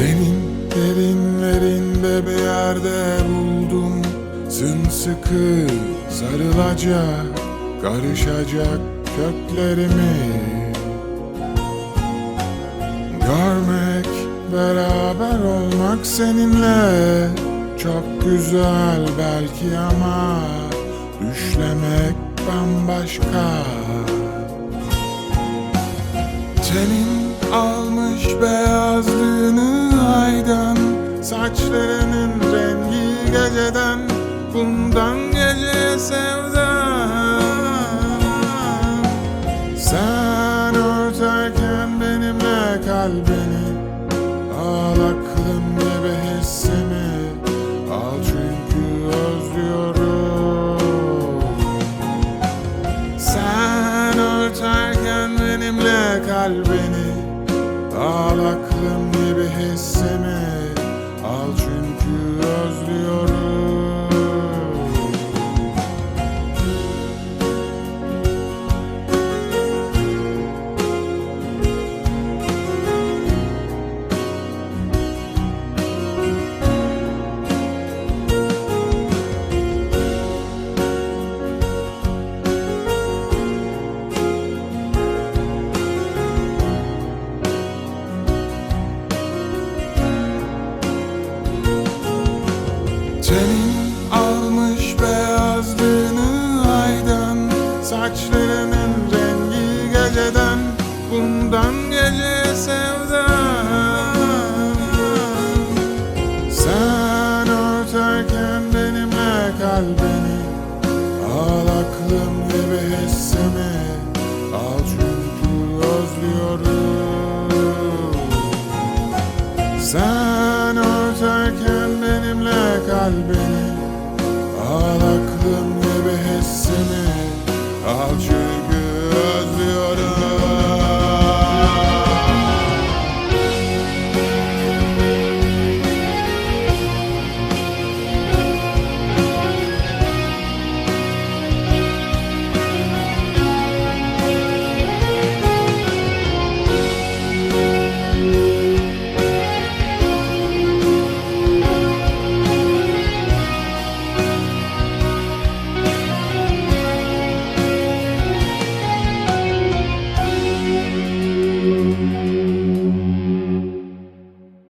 Senin derinlerinde bir yerde buldum. Sımsıkı sarılacak Karışacak köklerimi. Görmek, beraber olmak seninle Çok güzel belki ama Düşlemek bambaşka. Senin almış beyazlığını Saçlarının rengi geceden Bundan gece sevdam. Sen örterken benimle kalbini Al aklım gibi hissimi. Al çünkü özlüyorum. Sen örterken benimle kalbini Al aklım gibi hissimi Al çünkü özlüyorum Tenin almış beyazlığını aydan Saçlarının rengi geceden Bundan gece sevdam Sen örterken benimle kalbini Al aklım gibi hissimi Al çünkü özlüyorum. Sen benimle kalbini Al aklım gibi hissimi Al çünkü